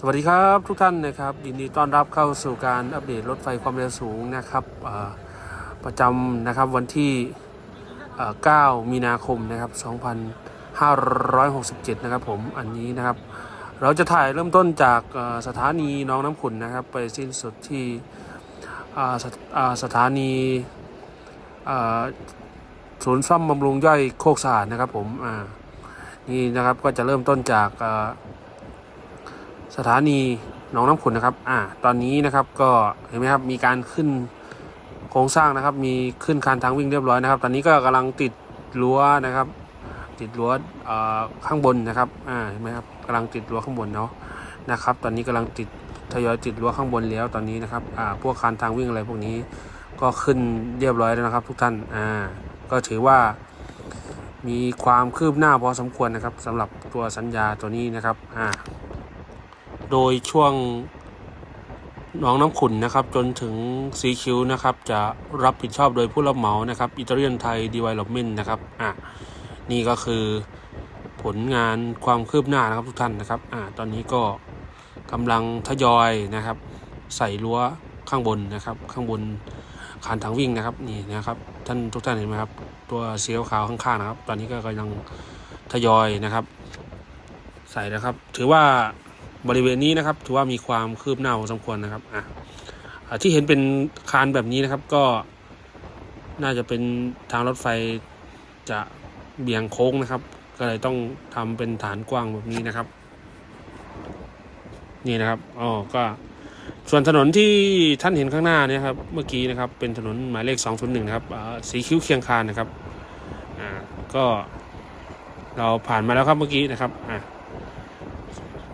สวัสดีครับทุกท่านนะครับยินดีต้อนรับเข้าสู่การอัปเดตรถไฟความเร็วสูงนะครับประจำนะครับวันที่ 9 มีนาคมนะครับ 2567 นะครับผมอันนี้นะครับ เราจะถ่ายเริ่มต้นจากสถานีน้องน้ำขุนนะครับ ไปสิ้นสุดที่สถาสถานีศูนย์ซ่อมบำรุงย่อยโคกสะอาดนะครับผมนี่นะครับก็จะเริ่มต้นจาก สถานีหนองน้ำขุนนะครับ อ่า ตอนนี้นะครับก็เห็นไหมครับ มีการขึ้นโครงสร้างนะครับ มีขึ้นคานทางวิ่งเรียบร้อยนะครับ ตอนนี้ก็กำลังติดรั้วนะครับ ติดรั้วเอ่อข้างบนนะครับ อ่า เห็นไหมครับกำลังติดรั้วข้างบนเนาะ นะครับ ตอนนี้กำลังติดทยอยติดรั้วข้างบนแล้วตอนนี้นะครับ อ่า พวกคานทางวิ่งอะไรพวกนี้ ก็ขึ้นเรียบร้อยแล้วนะครับ ทุกท่าน อ่า ก็ถือว่ามีความคืบหน้าพอสมควรนะครับสำหรับตัวสัญญาตัวนี้นะครับ อ่า โดยช่วงหนองน้ำขุนนะครับ จนถึงซีคิวนะครับ จะรับผิดชอบโดยผู้รับเหมานะครับอิตาเลียนไทยดีไวลอปเมนต์นะครับอะนี่ก็คือผลงานความคืบหน้านะครับทุกท่านนะครับอะตอนนี้ก็กำลังทยอยนะครับ ใส่รั้วข้างบนนะครับ ข้างบนคานทางวิ่งนะครับนี่นะครับ ท่านทุกท่านเห็นไหมครับ ตัวสีขาวข้างๆนะครับ ตอนนี้ก็กำลังทยอยนะครับ ใส่นะครับ ถือว่า บริเวณนี้นะครับ ถือว่ามีความคืบหน้าพอสมควรนะครับอะอะที่เห็นเป็นคานแบบนี้นะครับ ก็น่าจะเป็นทางรถไฟจะเบี่ยงโค้งนะครับ ก็เลยต้องทำเป็นฐานกว้างแบบนี้นะครับ นี่นะครับอ๋อก็ส่วนถนนที่ท่านเห็นข้างหน้าเนี่ยครับ เมื่อกี้นะครับเป็นถนนหมายเลข 201 นะครับอ่าสีคิ้วเคียงคานนะครับอ่าก็เราผ่านมาแล้วครับเมื่อกี้นะครับอ่า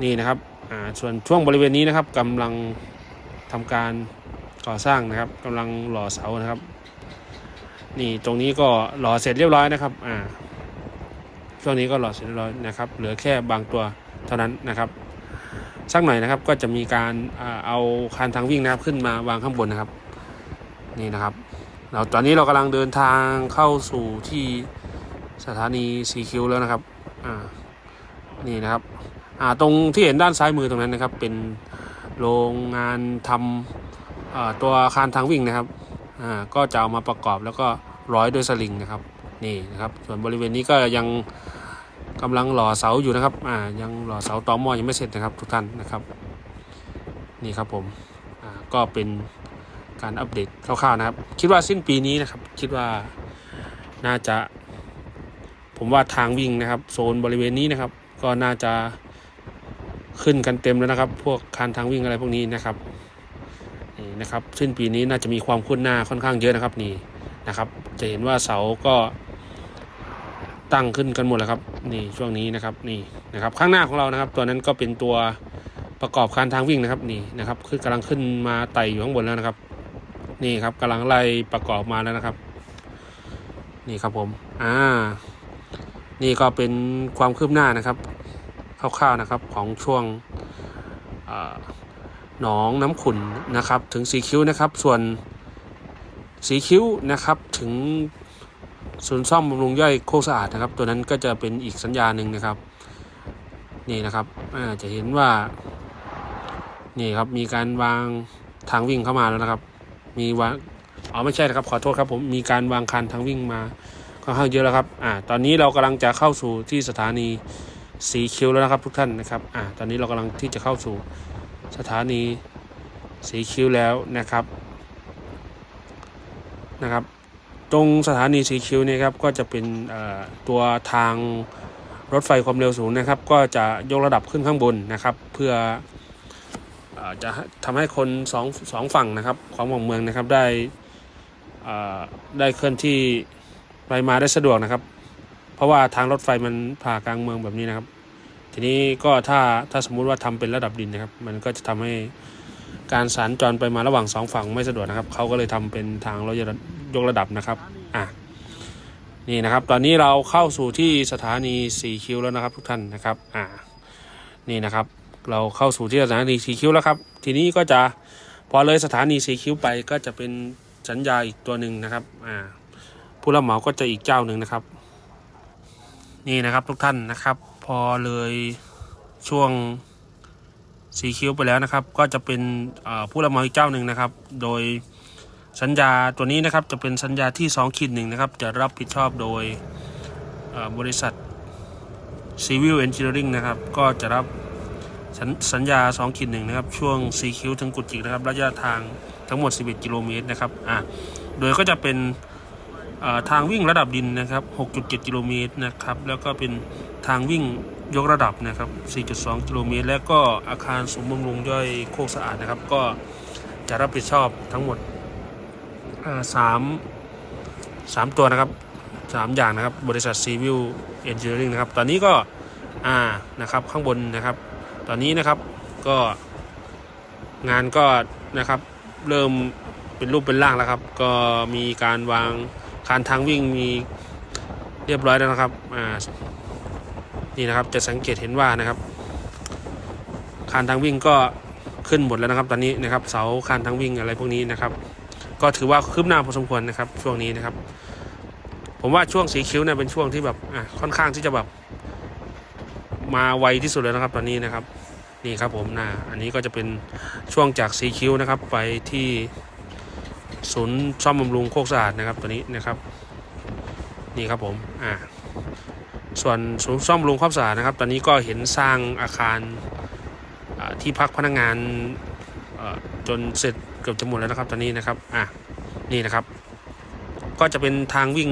นี่นะครับ อ่าส่วนช่วงบริเวณนี้นะครับกำลังทำการก่อสร้างนะครับกำลังหล่อเสานะครับ นี่ตรงนี้ก็หล่อเสร็จเรียบร้อยนะครับอ่าช่วงนี้ก็หล่อเสร็จเรียบร้อยนะครับ เหลือแค่บางตัวเท่านั้นนะครับสักหน่อยนะครับก็จะมีการเอาคานทางวิ่งนะครับขึ้นมาวางข้างบนนะครับ นี่นะครับเราตอนนี้เรากำลังเดินทางเข้าสู่ที่สถานีสีคิวแล้วนะครับอ่านี่นะครับ ตรงที่เห็นด้านซ้ายมือตรงนั้นนะครับ เป็นโรงงานทำตัวอาคารทางวิ่งนะครับก็จะเอามาประกอบแล้วก็ร้อยด้วยสลิงนะครับนี่นะครับ ส่วนบริเวณนี้ก็ยังกำลังหล่อเสาอยู่นะครับอ่ายังหล่อเสาตอมอยังไม่เสร็จนะครับทุกท่านนะครับ นี่ครับผมอ่าก็เป็นการอัปเดตคร่าวๆนะครับ คิดว่าสิ้นปีนี้นะครับ คิดว่าน่าจะ ผมว่าทางวิ่งนะครับ โซนบริเวณนี้นะครับ ก็น่าจะ ขึ้นกันเต็มแล้วนะครับ พวกคานทางวิ่งอะไรพวกนี้นะครับนี่นะครับสิ้นปีนี้น่าจะมีความคุ้นหน้าค่อนข้างเยอะนะครับนี่นะครับ จะเห็นว่าเสาก็ตั้งขึ้นกันหมดแล้วครับนี่ช่วงนี้นะครับนี่นะครับ ข้างหน้าของเรานะครับ ตัวนั้นก็เป็นตัวประกอบคานทางวิ่งนะครับนี่นะครับคือกำลังขึ้นมาไต่อยู่ข้างบนแล้วนะครับ นี่ครับกำลังไล่ประกอบมาแล้วนะครับ นี่ครับผมอ่านี่ก็เป็นความคืบหน้านะครับ คร่าวๆนะครับของช่วงหนองน้ำขุนนะครับ ถึงสีคิ้วนะครับ ส่วนสีคิ้วนะครับถึงศูนย์ซ่อมบำรุงย่อยโคกสะอาดนะครับ ตัวนั้นก็จะเป็นอีกสัญญาหนึ่งนะครับ นี่นะครับจะเห็นว่า นี่ครับมีการวางทางวิ่งเข้ามาแล้วนะครับ มีวางอ๋อไม่ใช่นะครับขอโทษครับผมมีการวางคันทางวิ่งมาค่อนข้างเยอะแล้วครับอ่าตอนนี้เรากำลังจะเข้าสู่ที่สถานี สีคิ้วแล้วนะครับทุกท่านนะครับอ่าตอนนี้เรากำลังที่จะเข้าสู่สถานีสีคิ้วแล้วนะครับนะครับ ตรงสถานีสีคิ้วเนี่ยครับก็จะเป็นตัวทางรถไฟความเร็วสูงนะครับ ก็จะยกระดับขึ้นข้างบนนะครับ เพื่อจะทำให้คนสองสองฝั่งนะครับของเมืองนะครับได้ได้เคลื่อนที่ไปมาได้สะดวกนะครับ ราะว่าทางรถไฟมันผ่ากลางเมืองแบบนี้นะครับ ทีนี้ก็ถ้าถ้าสมมุติว่าทำเป็นระดับดินนะครับ มันก็จะทำให้การสัญจรไปมาระหว่างสองฝั่งไม่สะดวกนะครับเขาก็เลยทำเป็นทางรถยกระดับนะครับอะนี่นะครับ ตอนนี้เราเข้าสู่ที่สถานีสีคิ้วแล้วนะครับ ทุกท่านนะครับอ่านี่นะครับ เราเข้าสู่ที่สถานีสีคิ้วแล้วครับ ทีนี้ก็จะพอเลยสถานีสีคิ้วไปก็จะเป็นสัญญาอีกตัวหนึ่งนะครับอ่าผู้รับเหมาก็จะอีกเจ้าหนึ่งนะครับ นี่นะครับทุกท่านนะครับ พอเลยช่วงสีคิ้วไปแล้วนะครับ ก็จะเป็นผู้รับเหมาอีกเจ้าหนึ่งนะครับ โดยสัญญาตัวนี้นะครับจะเป็นสัญญาที่2ขีดหนึ่งนะครับ จะรับผิดชอบโดยบริษัท Civil Engineering นะครับ ก็จะรับสัญสัญญา2ขีดหนึ่งนะครับ ช่วงสีคิ้วถึงกุจิกนะครับ ระยะทางทั้งหมด 11 กิโลเมตรนะครับอะโดยก็จะเป็น ทางวิ่งระดับดินนะครับ 6.7 กิโลเมตรนะครับ แล้วก็เป็นทางวิ่งยกระดับนะครับ 4.2 กิโลเมตร แล้วก็อาคารสมบำรุงย่อยโคกสะอาดนะครับ ก็จะรับผิดชอบทั้งหมดสามสามตัวนะครับสามอย่างนะครับ บริษัท Civil Engineering นะครับ ตอนนี้ก็อ่านะครับข้างบนนะครับ ตอนนี้นะครับก็งานก็นะครับเริ่มเป็นรูปเป็นร่างแล้วครับ ก็มีการวาง คานทางวิ่งมีเรียบร้อยแล้วนะครับอ่านี่นะครับจะสังเกตเห็นว่านะครับ คานทางวิ่งก็ขึ้นหมดแล้วนะครับ ตอนนี้นะครับเสาคานทางวิ่งอะไรพวกนี้นะครับ ก็ถือว่าคืบหน้าพอสมควรนะครับ ช่วงนี้นะครับ ผมว่าช่วงสีคิ้วเนี่ยเป็นช่วงที่แบบอะค่อนข้างที่จะแบบ มาไวที่สุดแล้วนะครับ ตอนนี้นะครับ นี่ครับผมนะอันนี้ก็จะเป็นช่วงจากสีคิ้วนะครับ ไปที่ ศูนย์ซ่อมบำรุงโคกสะอาดนะครับตัวนี้นะครับนี่ครับผมอ่าส่วนศูนย์ซ่อมบำรุงโคกสะอาดนะครับ ตอนนี้ก็เห็นสร้างอาคารที่พักพนักงานจนเสร็จเกือบจะหมดแล้วนะครับ ตอนนี้นะครับอะนี่นะครับ ก็จะเป็นทางวิ่ง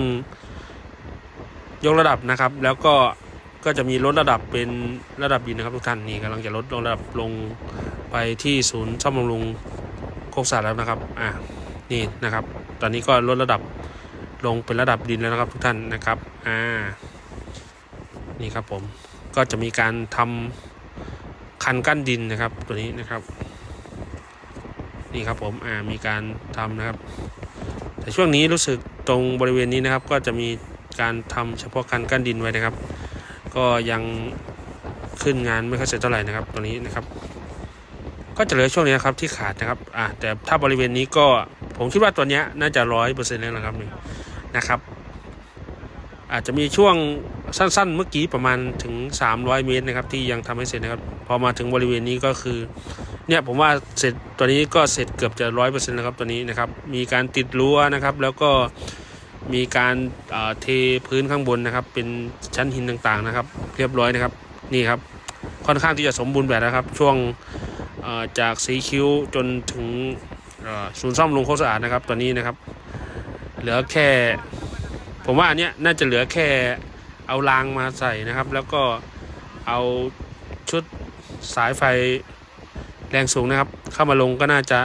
ยกระดับนะครับ แล้วก็ก็จะมีลดระดับเป็นระดับดินนะครับทุกท่านนี่กำลังจะลดลงระดับลงไปที่ศูนย์ซ่อมบำรุงโคกสาแล้วนะครับ อ่า นี่นะครับ ตอนนี้ก็ลดระดับลงเป็นระดับดินแล้วนะครับทุกท่านนะครับอ่านี่ครับผมก็จะมีการทำคันกั้นดินนะครับตัวนี้นะครับ นี่ครับผมอ่ามีการทำนะครับ แต่ช่วงนี้รู้สึกตรงบริเวณนี้นะครับ ก็จะมีการทำเฉพาะคันกั้นดินไว้นะครับ ก็ยังขึ้นงานไม่ค่อยเสร็จเท่าไหร่นะครับตัวนี้นะครับ ก็จะเหลือช่วงนี้นะครับที่ขาดนะครับอ่าแต่ถ้าบริเวณนี้ก็ ผมคิดว่าตัวเนี้ยน่าจะร้อยเปอร์เซ็นต์แล้วนะครับนี่นะครับ อาจจะมีช่วงสั้นๆ เมื่อกี้ประมาณถึง 300 เมตรนะครับ ที่ยังทำให้เสร็จนะครับ พอมาถึงบริเวณนี้ก็คือ เนี่ยผมว่าเสร็จตัวนี้ก็เสร็จเกือบจะร้อยเปอร์เซ็นต์แล้วครับตัวนี้นะครับ มีการติดรั้วนะครับ แล้วก็มีการเอ่อเทพื้นข้างบนนะครับ เป็นชั้นหินต่างๆนะครับ เรียบร้อยนะครับนี่ครับ ค่อนข้างที่จะสมบูรณ์แบบนะครับ ช่วงจากสีคิ้วจนถึง ศูนย์ซ่อมลุงโคสะอาดนะครับตอนนี้นะครับ เหลือแค่ ผมว่าอันเนี้ยน่าจะเหลือแค่เอารางมาใส่นะครับ แล้วก็เอาชุดสายไฟแรงสูงนะครับ เข้ามาลงก็น่าจะ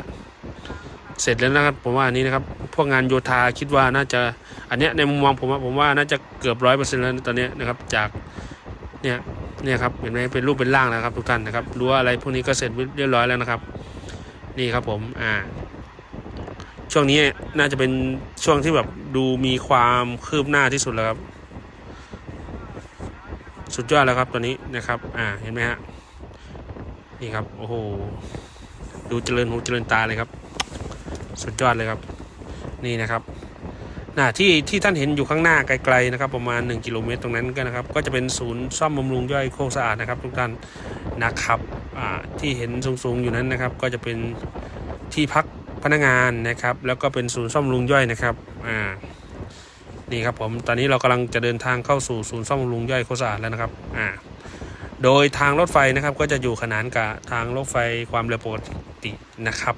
เสร็จแล้วนะครับ ผมว่าอันนี้นะครับ พวกงานโยธาคิดว่าน่าจะอันเนี้ยในมุมมองผมว่าผมว่าน่าจะเกือบร้อยเปอร์เซ็นต์แล้วตอนเนี้ยนะครับจากเนี่ยเนี่ยครับเห็นไหมเป็นรูปเป็นร่างแล้วครับทุกท่านนะครับรั้วอะไรพวกนี้ก็เสร็จเรียบร้อยแล้วนะครับ นี่ครับผมอ่า ช่วงนี้น่าจะเป็นช่วงที่แบบดูมีความคืบหน้าที่สุดแล้วครับ สุดยอดแล้วครับตอนนี้นะครับ อ่าเห็นไหมฮะนี่ครับโอ้โหดูเจริญหูเจริญตาเลยครับ สุดยอดเลยครับ นี่นะครับน่ะที่ที่ท่านเห็นอยู่ข้างหน้าไกลๆนะครับ ประมาณ 1 กิโลเมตรตรงนั้นก็นะครับ ก็จะเป็นศูนย์ซ่อมบำรุงย่อยโคกสะอาดนะครับ ทุกท่าน นะครับที่เห็นสูงๆอยู่นั้นนะครับ ก็จะเป็นที่พักพนักงานนะครับ แล้วก็เป็นศูนย์ซ่อมบำรุงย่อยนะครับนี่ครับผมตอนนี้เรากำลังจะเดินทางเข้าสู่ศูนย์ซ่อมบำรุงย่อยโคสาดแล้วนะครับโดยทางรถไฟนะครับก็จะอยู่ขนานกับทางรถไฟความเร็วปกตินะครับ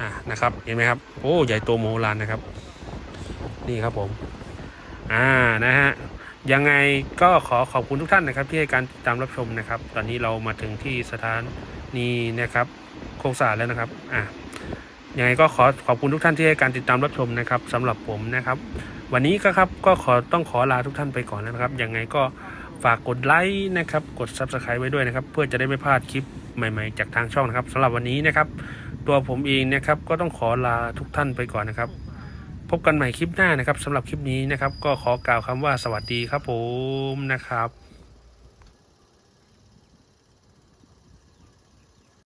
อ่านะครับเห็นไหมครับโอ้ใหญ่โตโมโหลานนะครับ นี่ครับผมอ่านะฮะ ยังไงก็ขอขอบคุณทุกท่านนะครับ ที่ให้การติดตามรับชมนะครับ ตอนนี้เรามาถึงที่สถานีนะครับโคกสาดแล้วนะครับอ่ายังไงก็ขอขอบคุณทุกท่านที่ให้การติดตามรับชมนะครับสำหรับผมนะครับ วันนี้ก็ครับก็ขอต้องขอลาทุกท่านไปก่อนแล้วนะครับยังไงก็ฝากกดไลค์นะครับ กด subscribe ไว้ด้วยนะครับ เพื่อจะได้ไม่พลาดคลิปใหม่ๆ จากทางช่องนะครับสำหรับวันนี้นะครับ ตัวผมเองนะครับก็ต้องขอลาทุกท่านไปก่อนนะครับ บกันใหม่คลิปหน้านะครับสำหรับคลิปนี้นะครับ ก็ขอกล่าวคำว่าสวัสดีครับผมนะครับ